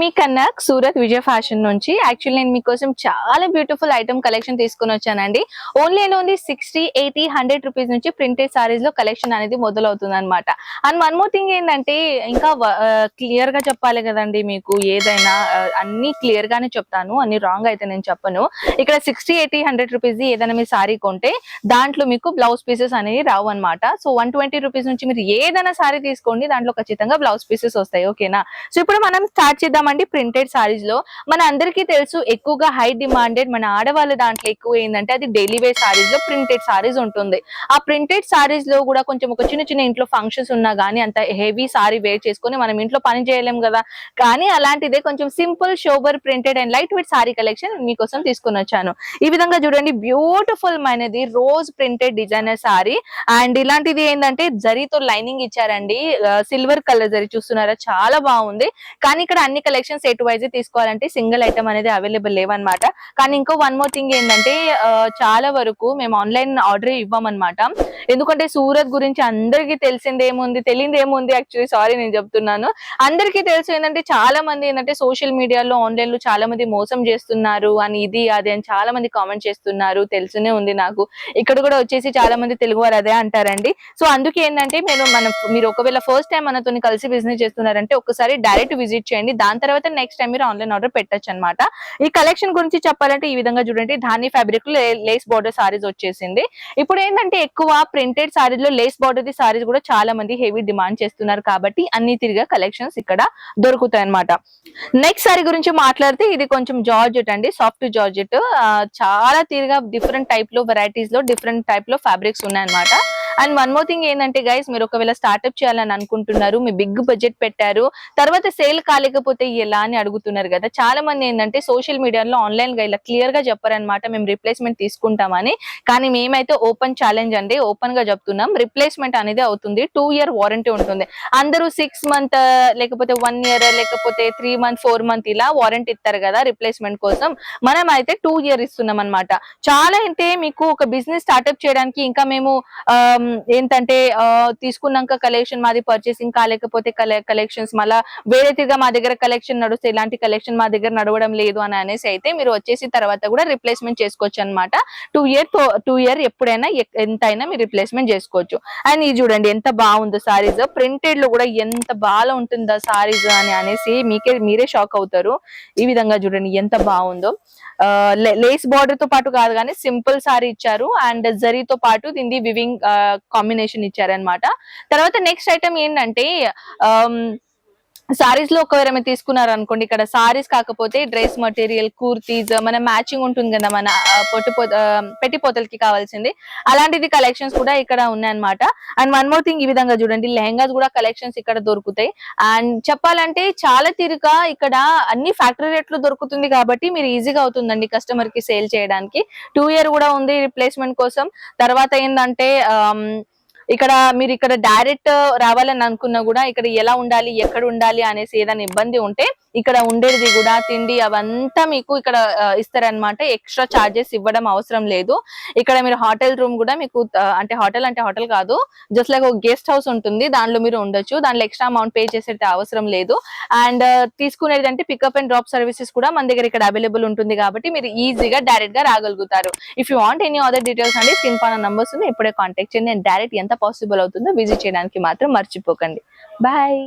మీ కన్నా సూరత్ విజయ ఫ్యాషన్ నుంచి యాక్చువల్లీ నేను మీకోసం చాలా బ్యూటిఫుల్ ఐటమ్ కలెక్షన్ తీసుకుని వచ్చానండి. Only and only sixty eighty hundred rupees నుంచి ప్రింటెడ్ సారీస్లో కలెక్షన్ అనేది మొదలవుతుంది అనమాట అండ్ వన్ మోర్ థింగ్ ఏంటంటే ఇంకా క్లియర్గా చెప్పాలి కదండి మీకు ఏదైనా అన్ని క్లియర్ గానే చెప్తాను అన్ని రాంగ్ అయితే నేను చెప్పను. ఇక్కడ సిక్స్టీ ఎయిటీ హండ్రెడ్ రూపీస్ ఏదైనా మీ సారీ కొంటే దాంట్లో మీకు బ్లౌజ్ పీసెస్ అనేవి రావు అనమాట సో వన్ ట్వంటీ రూపీస్ నుంచి మీరు ఏదైనా సారీ తీసుకోండి దాంట్లో ఖచ్చితంగా బ్లౌజ్ పీసెస్ వస్తాయి ఓకేనా సో ఇప్పుడు మనం స్టార్ట్ చేద్దాం చూద్దామండి ప్రింటెడ్ సారీస్లో. మన అందరికీ తెలుసు ఎక్కువగా హై డిమాండెడ్ మన ఆడవాళ్ళ దాంట్లో ఎక్కువ ఏంటంటే అది డైలీ వేర్ సారీస్లో ప్రింటెడ్ సారీస్ ఉంటుంది. ఆ ప్రింటెడ్ సారీస్లో కూడా కొంచెం ఒక చిన్న చిన్న ఇంట్లో ఫంక్షన్స్ ఉన్నా గానీ అంత హెవీ సారీ వేర్ చేసుకొని మనం ఇంట్లో పని చేయలేం కదా. కానీ అలాంటిదే కొంచెం simple sober printed and light weight sari collection మీకోసం తీసుకొని వచ్చాను. ఈ విధంగా చూడండి బ్యూటిఫుల్ మైనది rose printed designer sari and ఇలాంటిది ఏంటంటే జరీతో లైనింగ్ ఇచ్చారండి. సిల్వర్ కలర్ జరీ చూస్తున్నారా? చాలా బాగుంది. కానీ ఇక్కడ అన్ని కలెక్షన్స్ ఎటు వైజ్ తీసుకోవాలంటే సింగిల్ ఐటమ్ అనేది అవైలబుల్ లేవన్నమాట. కానీ ఇంకో వన్ మోర్ థింగ్ ఏంటంటే చాలా వరకు మేము ఆన్లైన్ ఆర్డర్ ఇవ్వమన్నమాట. ఎందుకంటే సూరత్ గురించి అందరికీ తెలిసింది ఏముంది తెలియదు ఏముంది యాక్చువల్లీ సారీ నేను చెప్తున్నాను. అందరికీ తెలుసు ఏంటంటే చాలా మంది ఏంటంటే సోషల్ మీడియాలో ఆన్లైన్లో చాలా మంది మోసం చేస్తున్నారు అని ఇది అది అని చాలా మంది కామెంట్ చేస్తున్నారు తెలుసునే ఉంది నాకు. ఇక్కడ కూడా వచ్చేసి చాలా మంది తెలుగు వారు అదే అంటారండి. సో అందుకే ఏంటంటే మీరు మన మీరు ఒకవేళ ఫస్ట్ టైం మనతో కలిసి బిజినెస్ చేస్తున్నారంటే ఒకసారి డైరెక్ట్ విజిట్ చేయండి. దాని తర్వాత నెక్స్ట్ టైం మీరు ఆన్లైన్ ఆర్డర్ పెట్టచ్చు అనమాట ఈ కలెక్షన్ గురించి చెప్పాలంటే ఈ విధంగా చూడండి. ధాని ఫ్యాబ్రిక్లో లేస్ బార్డర్ సారీస్ వచ్చేసింది. ఇప్పుడు ఏంటంటే ఎక్కువ ప్రింటెడ్ సారీలో లో లేస్ బార్డర్ ది సారీస్ కూడా చాలా మంది హెవీ డిమాండ్ చేస్తున్నారు కాబట్టి అన్ని తిరిగా కలెక్షన్స్ ఇక్కడ దొరుకుతాయి అనమాట నెక్స్ట్ సారీ గురించి మాట్లాడితే ఇది కొంచెం జార్జెట్ అండి సాఫ్ట్ జార్జెట్. చాలా తీరుగా డిఫరెంట్ టైప్లో వెరైటీస్లో డిఫరెంట్ టైప్లో ఫ్యాబ్రిక్స్ ఉన్నాయన్నమాట. అండ్ వన్ మోర్ థింగ్ ఏంటంటే గైస్ మీరు ఒకవేళ స్టార్ట్అప్ చేయాలని అనుకుంటున్నారు మీ బిగ్ బడ్జెట్ పెట్టారు తర్వాత సేల్ కాలేకపోతే ఎలా అని అడుగుతున్నారు కదా చాలా మంది ఏంటంటే సోషల్ మీడియాలో ఆన్లైన్గా ఇలా క్లియర్గా చెప్పారనమాట మేము రిప్లేస్మెంట్ తీసుకుంటామని. కానీ మేమైతే ఓపెన్ ఛాలెంజ్ అండి ఓపెన్గా చెప్తున్నాం రిప్లేస్మెంట్ అనేది అవుతుంది టూ ఇయర్ వారంటీ ఉంటుంది. అందరూ సిక్స్ మంత్ లేకపోతే వన్ ఇయర్ లేకపోతే త్రీ మంత్ ఫోర్ మంత్ ఇలా వారంటీ ఇస్తారు కదా రిప్లేస్మెంట్ కోసం. మనం అయితే టూ ఇయర్ ఇస్తున్నాం అనమాట చాలా అంటే మీకు ఒక బిజినెస్ స్టార్ట్అప్ చేయడానికి ఇంకా మేము ఏంటంటే తీసుకున్నాక కలెక్షన్ మాది పర్చేసింగ్ కాలేకపోతే కలెక్షన్స్ మళ్ళా వేరే తిరిగా మా దగ్గర కలెక్షన్ నడుస్తే ఇలాంటి కలెక్షన్ మా దగ్గర నడవడం లేదు అని అనేసి అయితే మీరు వచ్చేసి తర్వాత కూడా రిప్లేస్మెంట్ చేసుకోవచ్చు అనమాట టూ ఇయర్ టూ ఇయర్ ఎప్పుడైనా ఎంతైనా మీరు రిప్లేస్మెంట్ చేసుకోవచ్చు. అండ్ ఇది చూడండి ఎంత బాగుందో సారీస్ ప్రింటెడ్లో కూడా ఎంత బాగా ఉంటుందో సారీస్ అని అనేసి మీకే మీరే షాక్ అవుతారు. ఈ విధంగా చూడండి ఎంత బాగుందో. లేస్ బార్డర్తో పాటు కాదు కానీ సింపుల్ సారీ ఇచ్చారు. అండ్ జరీతో పాటు దీన్ని వివింగ్ కాంబినేషన్ ఇచ్చారనమాట తర్వాత నెక్స్ట్ ఐటమ్ ఏంటంటే um, సారీస్లో ఒకవేళ మీరు తీసుకున్నారు అనుకోండి ఇక్కడ సారీస్ కాకపోతే డ్రెస్ మటీరియల్ కుర్తీస్ మన మ్యాచింగ్ ఉంటుంది కదా మన ఆ, పెట్టిపోతలకి కావాల్సింది. అలాంటిది కలెక్షన్స్ కూడా ఇక్కడ ఉన్నాయన్నమాట. అండ్ వన్ మోర్ థింగ్ ఈ విధంగా చూడండి లెహంగాస్ కూడా కలెక్షన్స్ ఇక్కడ దొరుకుతాయి. అండ్ చెప్పాలంటే చాలా తీరుగా ఇక్కడ అన్ని ఫ్యాక్టరీ రేట్లు దొరుకుతుంది కాబట్టి మీరు ఈజీగా అవుతుందండి కస్టమర్కి సేల్ చేయడానికి. టూ ఇయర్ కూడా ఉంది రిప్లేస్మెంట్ కోసం. తర్వాత ఏంటంటే ఇక్కడ మీరు ఇక్కడ డైరెక్ట్ రావాలని అనుకున్నా కూడా ఇక్కడ ఎలా ఉండాలి ఎక్కడ ఉండాలి అనేసి ఏదైనా ఇబ్బంది ఉంటే ఇక్కడ ఉండేది కూడా తిండి అవంతా మీకు ఇక్కడ ఇస్తారనమాట ఎక్స్ట్రా చార్జెస్ ఇవ్వడం అవసరం లేదు. ఇక్కడ మీరు హోటల్ రూమ్ కూడా మీకు అంటే హోటల్ అంటే హోటల్ కాదు. జస్ట్ లైక్ ఒక గెస్ట్ హౌస్ ఉంటుంది దానిలో మీరు ఉండొచ్చు. దాంట్లో ఎక్స్ట్రా అమౌంట్ పే చేసే అవసరం లేదు. అండ్ తీసుకునేది అంటే పికప్ అండ్ డ్రాప్ సర్వీసెస్ కూడా మన దగ్గర ఇక్కడ అవైలబుల్ ఉంటుంది కాబట్టి మీరు ఈజీగా డైరెక్ట్గా రాగలుగుతారు. If you want any other details అండి స్కిన్ పాన నంబర్స్ ఇప్పుడే కాంటాక్ట్ చేయండి. నేను డైరెక్ట్ ఎంత పాసిబుల్ అవుతుందో విజిట్ చేయడానికి మాత్రం మర్చిపోకండి. బాయ్